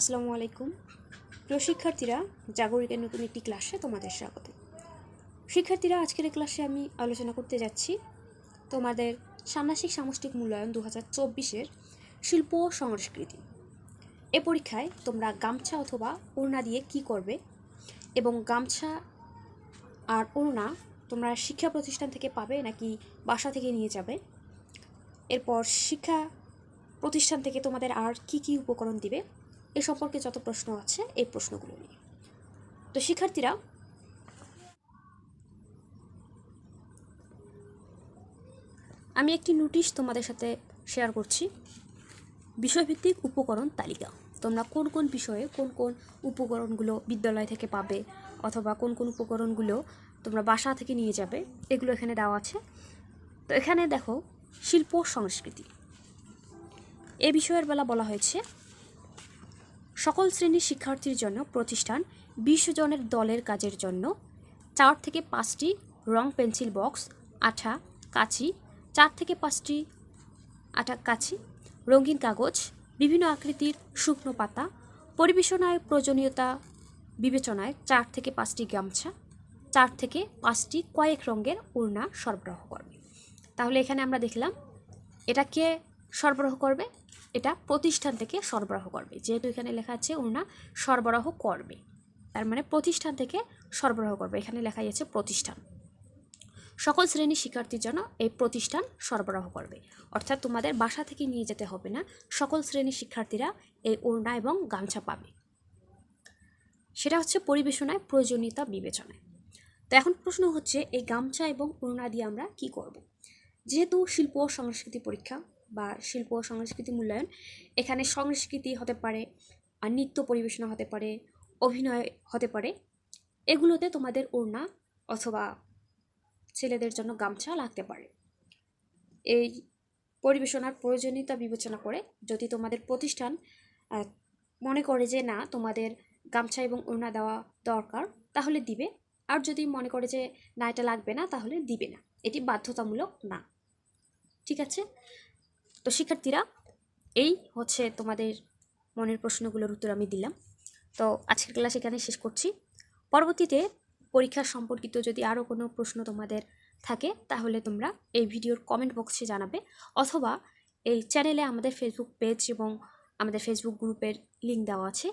আসসালামু আলাইকুম। প্রিয় শিক্ষার্থীরা, জাগরিকের নতুন একটি ক্লাসে তোমাদের স্বাগত। শিক্ষার্থীরা, আজকের এই ক্লাসে আমি আলোচনা করতে যাচ্ছি তোমাদের ষান্মাসিক সামষ্টিক মূল্যায়ন দু হাজার চব্বিশের শিল্প ও সংস্কৃতি। এ পরীক্ষায় তোমরা গামছা অথবা ওড়না দিয়ে কি করবে এবং গামছা আর ওড়না তোমরা শিক্ষা প্রতিষ্ঠান থেকে পাবে নাকি বাসা থেকে নিয়ে যাবে? এরপর শিক্ষা প্রতিষ্ঠান থেকে তোমাদের আর কি কি উপকরণ দিবে? এ সম্পর্কে যত প্রশ্ন আছে, এই প্রশ্নগুলো নিয়ে। তো শিক্ষার্থীরা, আমি একটি নোটিশ তোমাদের সাথে শেয়ার করছি। বিষয়ভিত্তিক উপকরণ তালিকা। তোমরা কোন কোন বিষয়ে কোন কোন উপকরণগুলো বিদ্যালয় থেকে পাবে অথবা কোন কোন উপকরণগুলো তোমরা বাসা থেকে নিয়ে যাবে, এগুলো এখানে দেওয়া আছে। তো এখানে দেখো, শিল্প সংস্কৃতি। এ বিষয়ের বেলা বলা হয়েছে সকল শ্রেণির শিক্ষার্থীর জন্য প্রতিষ্ঠান বিশ জনের দলের কাজের জন্য চার থেকে পাঁচটি রং পেন্সিল বক্স, আঠা কাছি চার থেকে পাঁচটি আঠা কাছি রঙিন কাগজ, বিভিন্ন আকৃতির শুকনো পাতা, পরিবেশনায় প্রয়োজনীয়তা বিবেচনায় চার থেকে পাঁচটি গামছা, চার থেকে পাঁচটি কয়েক রঙের ওড়না সরবরাহ করবে। তাহলে এখানে আমরা দেখলাম, এটা কে সরবরাহ করবে? এটা প্রতিষ্ঠান থেকে সরবরাহ করবে। যেহেতু এখানে লেখা আছে ওড়না সরবরাহ করবে। তার মানে প্রতিষ্ঠান থেকে সরবরাহ করবে। এখানে লেখাই আছে প্রতিষ্ঠান। সকল শ্রেণির শিক্ষার্থীর জন্য এই প্রতিষ্ঠান সরবরাহ করবে। অর্থাৎ তোমাদের বাসা থেকে নিয়ে যেতে হবে না, সকল শ্রেণির শিক্ষার্থীরা এই ওড়না এবং গামছা পাবে। সেটা হচ্ছে পরিবেশনায় প্রয়োজনীয়তা বিবেচনায়। তো এখন প্রশ্ন হচ্ছে, এই গামছা এবং ওড়না দিয়ে আমরা কি করব। যেহেতু শিল্প ও সংস্কৃতি পরীক্ষা বা শিল্প সংস্কৃতি মূল্যায়ন। এখানে সংস্কৃতি হতে পারে আর নৃত্য পরিবেশনা হতে পারে, অভিনয় হতে পারে। এগুলোতে তোমাদের ওড়না অথবা ছেলেদের জন্য গামছা লাগতে পারে। এই পরিবেশনার প্রয়োজনীয়তা বিবেচনা করে যদি তোমাদের প্রতিষ্ঠান মনে করে যে না, তোমাদের গামছা এবং ওড়না দেওয়া দরকার, তাহলে দিবে। আর যদি মনে করে যে না, এটা লাগবে না, তাহলে দিবে না। এটি বাধ্যতামূলক না। ঠিক আছে? তো শিক্ষার্থীরা, এই হচ্ছে তোমাদের মনের প্রশ্নগুলোর উত্তর আমি দিলাম। তো আজকের ক্লাস এখানে শেষ করছি। পরবর্তীতে পরীক্ষা সম্পর্কিত যদি আরও কোনো প্রশ্ন তোমাদের থাকে, তাহলে তোমরা এই ভিডিওর কমেন্ট বক্সে জানাবে। অথবা এই চ্যানেলে আমাদের ফেসবুক পেজ এবং আমাদের ফেসবুক গ্রুপের লিঙ্ক দেওয়া আছে।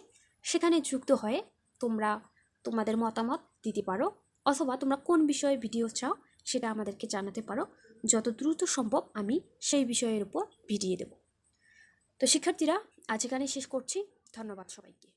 সেখানে যুক্ত হয়ে তোমরা তোমাদের মতামত দিতে পারো। অথবা তোমরা কোন বিষয়ে ভিডিও চাও, সেটা আমাদেরকে জানাতে পারো। যত দ্রুত সম্ভব আমি সেই বিষয়ের উপর ভিডিয়ে দেব। তো শিক্ষার্থীরা, আজ এখানে শেষ করছি। ধন্যবাদ সবাইকে।